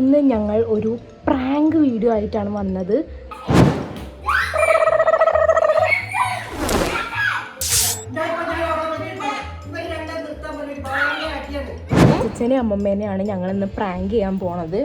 ഇന്ന് ഞങ്ങൾ ഒരു പ്രാങ്ക് വീഡിയോ ആയിട്ടാണ് വന്നത്. അച്ഛനെയും അമ്മമ്മേനെയാണ് ഞങ്ങൾ ഇന്ന് പ്രാങ്ക് ചെയ്യാൻ പോണത്.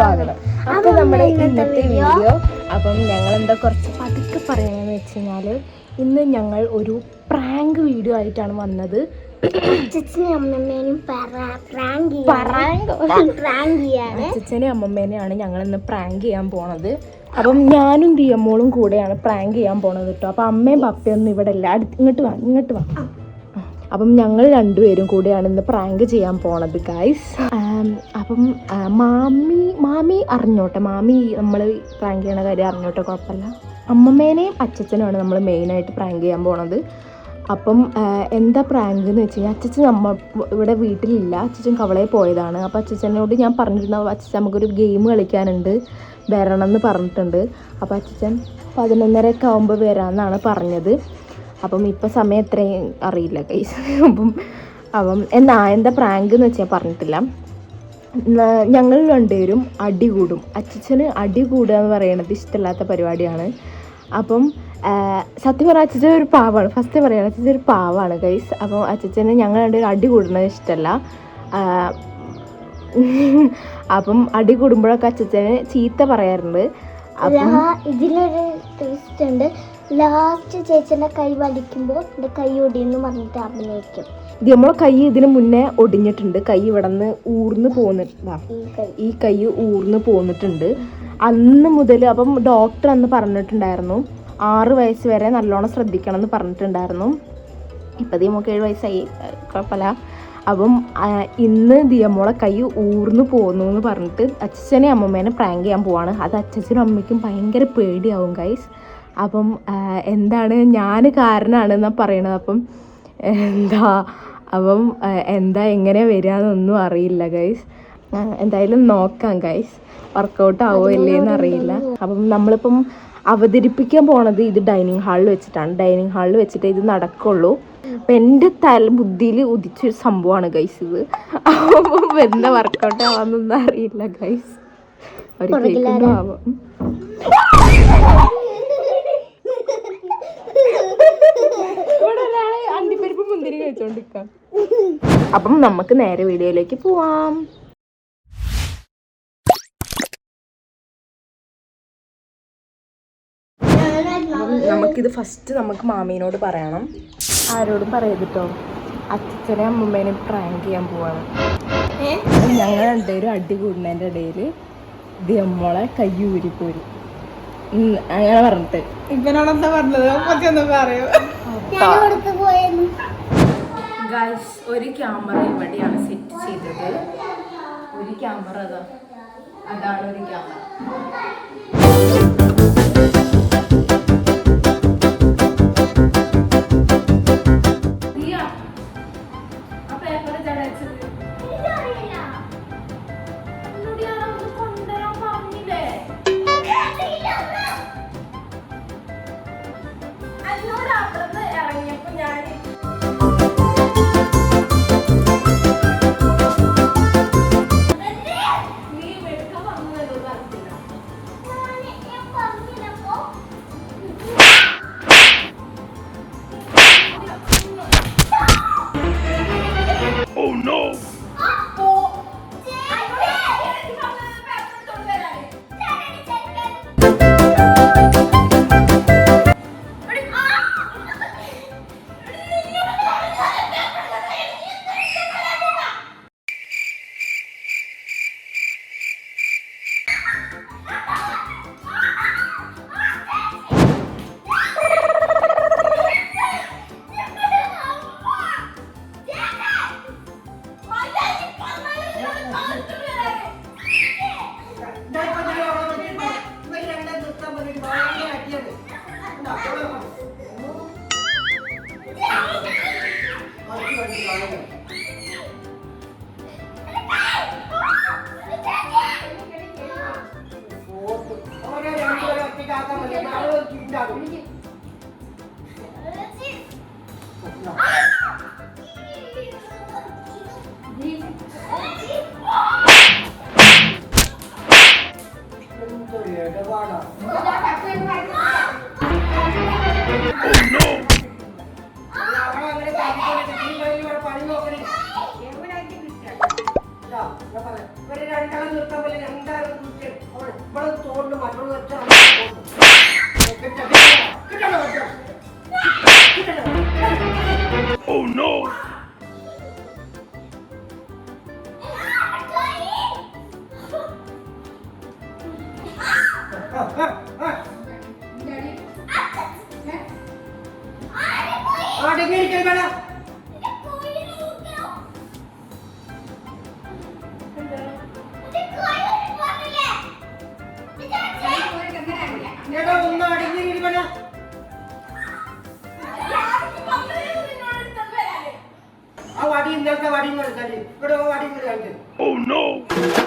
സ്വാഗതം. അപ്പൊ നമ്മുടെ ഇന്നത്തെ വീഡിയോ അപ്പം ഞങ്ങൾ എന്താ കുറച്ച് പതുക്കെ പറയാന്ന് വെച്ച് കഴിഞ്ഞാൽ ഇന്ന് ഞങ്ങൾ ഒരു പ്രാങ്ക് വീഡിയോ ആയിട്ടാണ് വന്നത്. അച്ഛനും അമ്മമ്മേനും അമ്മമ്മേനെയാണ് ഞങ്ങൾ ഇന്ന് പ്രാങ്ക് ചെയ്യാൻ. പോണത്. അപ്പം ഞാനും ദിയമ്മോളും കൂടെയാണ് പ്രാങ്ക് ചെയ്യാൻ പോണത് കേട്ടോ അപ്പം അമ്മയും പപ്പയൊന്നും ഇവിടെ ഇല്ല. ഇങ്ങോട്ട് വാ ഇങ്ങോട്ട് വാ. അപ്പം ഞങ്ങൾ രണ്ടുപേരും കൂടെയാണ് ഇന്ന് പ്രാങ്ക് ചെയ്യാൻ പോണത് ഗൈസ് അപ്പം മാമി മാമി അറിഞ്ഞോട്ടെ? മാമി നമ്മൾ പ്രാങ്ക് ചെയ്യണ കാര്യം അറിഞ്ഞോട്ടെ? കുഴപ്പമില്ല. അമ്മമ്മേനെയും അച്ഛച്ചനുമാണ് നമ്മൾ മെയിനായിട്ട് പ്രാങ്ക് ചെയ്യാൻ പോണത്. അപ്പം എന്താ പ്രാങ്ക് എന്ന് വെച്ച് കഴിഞ്ഞാൽ അച്ഛച്ചൻ നമ്മ ഇവിടെ വീട്ടിലില്ല. അച്ഛച്ചൻ കവളയിൽ പോയതാണ്. അപ്പോൾ അച്ഛച്ചനോട് ഞാൻ പറഞ്ഞിരുന്നു അച്ഛൻ നമുക്കൊരു ഗെയിം കളിക്കാനുണ്ട് വരണം എന്ന് പറഞ്ഞിട്ടുണ്ട്. അപ്പോൾ അച്ഛച്ചൻ പതിനൊന്നരയൊക്കെ ആകുമ്പോൾ വരാമെന്നാണ് പറഞ്ഞത്. അപ്പം ഇപ്പം സമയം എത്രയും അറിയില്ല കൈസ് അപ്പം അപ്പം എന്നാ എന്താ പ്രാങ്ക് എന്ന് വെച്ചാൽ പറഞ്ഞിട്ടില്ല. ഞങ്ങൾ രണ്ടുപേരും അടി കൂടും അച്ഛന് അടി കൂടുക എന്ന് പറയുന്നത് ഇഷ്ടമില്ലാത്ത പരിപാടിയാണ്. അപ്പം സത്യം പറഞ്ഞാൽ അച്ഛൻ ഒരു പാവാണ്. ഫസ്റ്റ് പറയുകയാണ് അച്ഛൻ ഒരു പാവാണ് ഗൈസ് അപ്പം അച്ഛന് ഞങ്ങൾ രണ്ടുപേരും അടി കൂടുന്നത് ഇഷ്ടമല്ല അപ്പം അടി കൂടുമ്പോഴൊക്കെ അച്ഛന് ചീത്ത പറയാറുണ്ട്. ഇതിലൊരു ട്വിസ്റ്റ് ഉണ്ട്. ലാസ്റ്റ് ചേച്ചിന്റെ കൈ വലിക്കുമ്പോൾ എന്റെ കൈ ഒടിയെന്ന് പറഞ്ഞിട്ട് അഭിനയിക്കും. ഇത് നമ്മളെ കൈ ഇതിന് മുന്നേ ഒടിഞ്ഞിട്ടുണ്ട്. കൈ ഇവിടെ നിന്ന് ഊർന്ന് പോന്നിട്ടാ ഈ കൈ. ഊർന്ന് പോന്നിട്ടുണ്ട്. അന്ന് മുതൽ അപ്പം ഡോക്ടർ അന്ന് പറഞ്ഞിട്ടുണ്ടായിരുന്നു. ആറ് വയസ്സ് വരെ നല്ലോണം ശ്രദ്ധിക്കണം എന്ന് പറഞ്ഞിട്ടുണ്ടായിരുന്നു. ഇപ്പം നമുക്ക് ഏഴ് വയസ്സായി. കുഴപ്പമില്ല. അപ്പം ഇന്ന് ഇന്ന് ദിയമോളെ കൈ ഊർന്ന് പോന്നു എന്ന് പറഞ്ഞിട്ട് അച്ഛനെ അമ്മമ്മേനെ പ്രാങ്ക് ചെയ്യാൻ പോവാണ്. അത് അച്ഛനും അമ്മയ്ക്കും ഭയങ്കര പേടിയാവും ഗൈസ് അപ്പം എന്താണ് ഞാൻ കാരണമാണ് എന്നാ പറയണത്. അപ്പം എന്താ അപ്പം എന്താ എങ്ങനെ വരിക എന്നൊന്നും അറിയില്ല ഗൈസ് എന്തായാലും നോക്കാം ഗൈസ് വർക്കൗട്ട് ആവോ ഇല്ലേന്ന് അറിയില്ല അപ്പം നമ്മളിപ്പം അവതരിപ്പിക്കാൻ പോണത് ഇത് ഡൈനിങ് ഹാളിൽ വെച്ചിട്ടാണ്. ഡൈനിങ് ഹാളിൽ വെച്ചിട്ട് ഇത് നടക്കുള്ളൂ. അപ്പം എന്റെ തല ബുദ്ധിയിൽ ഉദിച്ചൊരു സംഭവമാണ് ഗൈസ് ഇത്. അപ്പം എന്താ വർക്കൗട്ട് ആവാന്നൊന്നും അറിയില്ല ഗൈസ് ഒരു കേൾക്കുമ്പോൾ ആവാം. മുന്തിരി കഴിച്ചോണ്ടിരിക്കാം അപ്പം നമുക്ക് നേരെ വീഡിയോയിലേക്ക് പോവാം. നമുക്കിത് ഫസ്റ്റ് നമുക്ക് മാമീനോട് പറയണം. ആരോടും പറയരുതട്ടോ. അച്ഛനെ അമ്മമ്മേനെ പ്രാങ്ക് ചെയ്യാൻ പോവാണ്. ഞങ്ങൾ രണ്ടുപേരും അടി കൂടുന്നതിന്റെ ഇടയിൽ ദിയമ്മോളെ കൈ ഊരിപ്പോരും. അങ്ങനെ പറഞ്ഞിട്ട്. ഇവനോടെന്താ പറഞ്ഞത്? പറയൂ. ഗൈസ് ഒരു ക്യാമറ ഇവിടെയാണ് സെറ്റ് ചെയ്തത്. ഒരു ക്യാമറ അതാ അതാണ് ഒരു ക്യാമറ தான் பண்ணிட்டு பாருங்க அட்டியது இந்த அப்பவே வந்து வந்து பாருங்க ஒரே ரெண்டு பேரும் அட்டிக்கு ஆத்தா பண்ணி அவ்வளோ கிண்டாகும் No. അടങ്ങിയിരിക്കാൻ വേണം എടാ ഒന്ന് അടങ്ങിയിരിക്കണം ആ വടി ഇന്നലത്തെ വടി കൊടുക്കാൻ ഇവിടെ വടി കാണിച്ചു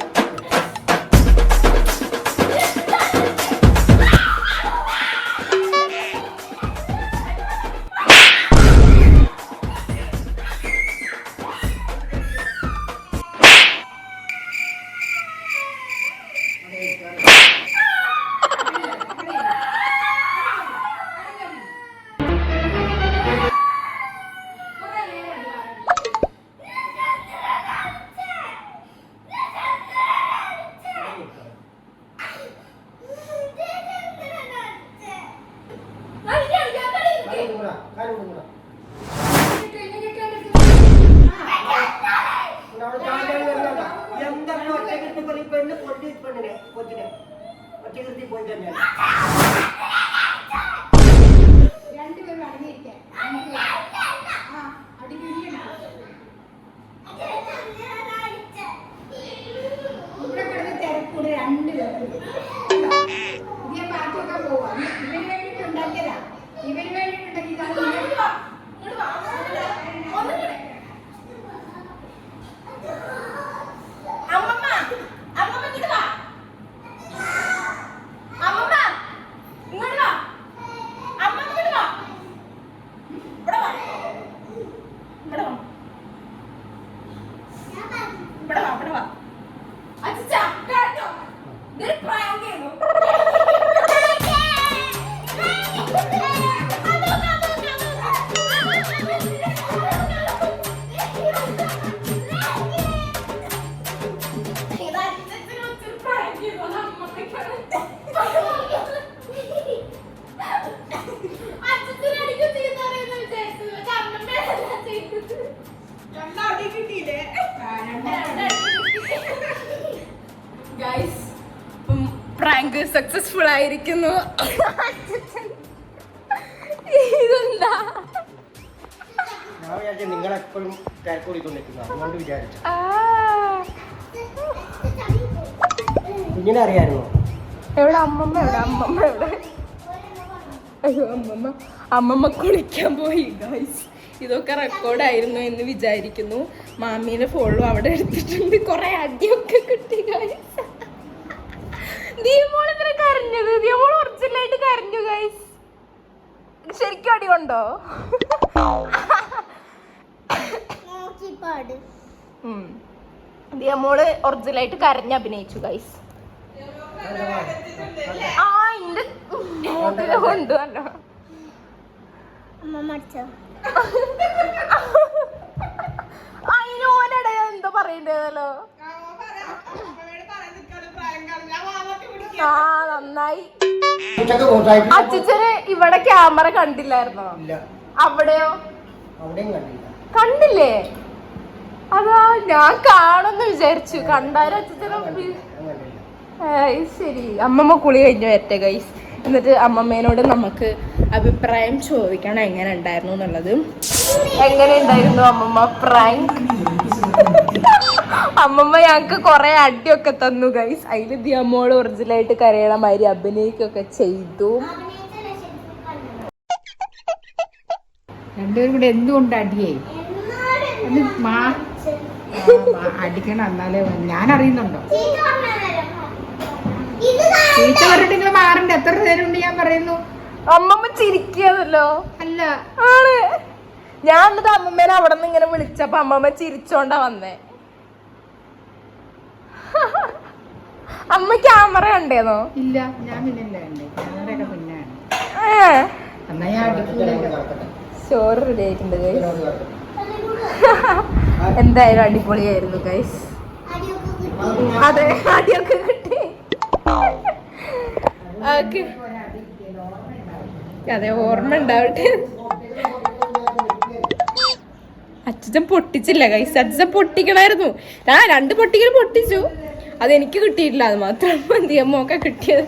ఉండే పొద్దునే వచ్చేసి పోయిందండి ആയിരിക്കുന്നു. ഇതെന്താ? നിങ്ങളെപ്പോഴും അതുകൊണ്ട് വിചാരിച്ചു. കുഞ്ഞിനെ അറിയാമായിരുന്നോ എവിടെ അമ്മമ്മ? എവിടെ അമ്മമ്മ? എവിടെ? അയ്യോ അമ്മമ്മ. അമ്മമ്മ കുളിക്കാൻ പോയി ഗൈസ് ഇതൊക്കെ റെക്കോർഡായിരുന്നു എന്ന് വിചാരിക്കുന്നു. മാമീനെ ഫോളോ അവിടെ എടുത്തിട്ടുണ്ട്. കൊറേ അടിയൊക്കെ കിട്ടി ഗൈസ് ദിയമോൾ ഇത്ര കരഞ്ഞത് ദിയമോൾ ഒറിജിനലായിട്ട് കരഞ്ഞു ഗൈസ് ഉം. ദിയമോൾ ഒറിജിനലായിട്ട് കരഞ്ഞ് അഭിനയിച്ചു ഗൈസ് ആ ഇന്റെ മൂട്ടിൽ എന്തോ പറയണ്ടല്ലോ ആ നന്നായി. അച്ഛന് ഇവിടെ ക്യാമറ കണ്ടില്ലായിരുന്നോ? ഇല്ല. അവിടെയോ? അവിടെയും കണ്ടില്ല. കണ്ടില്ലേ? അതാ ഞാൻ കാണുമെന്ന് വിചാരിച്ചു. കണ്ടാലും അച്ഛനെ ശരി. അമ്മമ്മ കുളി കഴിഞ്ഞു വരട്ടെ ഗൈസ് എന്നിട്ട് അമ്മമ്മേനോട് നമുക്ക് അഭിപ്രായം ചോദിക്കണം. എങ്ങനെ ഉണ്ടായിരുന്നു എന്നുള്ളത്. എങ്ങനെ ഉണ്ടായിരുന്നു അമ്മമ്മ? പ്രാങ്ക് അമ്മമ്മ ഞങ്ങക്ക് കുറെ അടിയൊക്കെ തന്നു ഗൈസ് അതിൽ ദിയമ്മോട് ഒറിജിനലായിട്ട് കരയണ മാതിരി അഭിനയിക്കൊക്കെ ചെയ്തു. രണ്ടുപേരും കൂടെ എന്തുകൊണ്ട് അടിയേ അടിക്കണം എന്നാലേ ഞാൻ അറിയുന്നുണ്ടോ ചീത്ത പറഞ്ഞിട്ട് നിങ്ങൾ മാറണ്ടേ? എത്ര നേരമുണ്ട് ഞാൻ പറയുന്നു? അമ്മമ്മ ചിരിക്കാതല്ലോ അല്ല. ആണ്. ഞാൻ എന്നിട്ട് അമ്മമ്മേനെ അവിടെ നിന്ന് ഇങ്ങനെ വിളിച്ചപ്പോ അമ്മമ്മ ചിരിച്ചോണ്ടാ വന്നേ. അമ്മ ക്യാമറ കണ്ടേന്നോ? ഇല്ല ഞാൻ ചോറ് റെഡി ആയിട്ടുണ്ട് ഗൈസ് എന്തായാലും അടിപൊളിയായിരുന്നു ഗൈസ് അതെ അടിയൊക്കെ കിട്ടി. അതെ ഓർമ്മ ഉണ്ടാവട്ടെ. അച്ഛൻ പൊട്ടിച്ചില്ല ഗൈസ് അച്ഛൻ പൊട്ടിക്കണായിരുന്നു. ഞാൻ രണ്ട് പൊട്ടിക്കൽ പൊട്ടിച്ചു. അതെനിക്ക് കിട്ടിയിട്ടില്ല അത് മാത്രം ദിയമ്മൊക്കെ കിട്ടിയത്.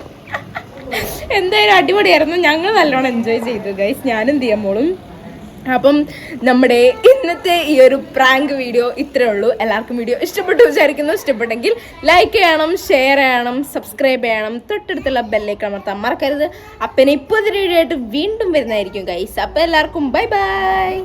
എന്തായാലും അടിപൊളിയായിരുന്നു. ഞങ്ങൾ നല്ലോണം എൻജോയ് ചെയ്തു ഗൈസ് ഞാനും ദിയമ്മോളും. അപ്പം നമ്മുടെ ഇന്നത്തെ ഈ ഒരു പ്രാങ്ക് വീഡിയോ ഇത്രേ ഉള്ളൂ. എല്ലാവർക്കും വീഡിയോ ഇഷ്ടപ്പെട്ടു വിചാരിക്കുന്നു. ഇഷ്ടപ്പെട്ടെങ്കിൽ ലൈക്ക് ചെയ്യണം ഷെയർ ചെയ്യണം സബ്സ്ക്രൈബ് ചെയ്യണം. തൊട്ടടുത്തുള്ള ബെല്ലേക്ക് അമർത്താൻ മറക്കരുത്. അപ്പനെ ഇപ്പോൾ ഒരു വീഡിയോ ആയിട്ട് വീണ്ടും വരുന്നതായിരിക്കും ഗൈസ് അപ്പം എല്ലാവർക്കും ബൈ ബൈ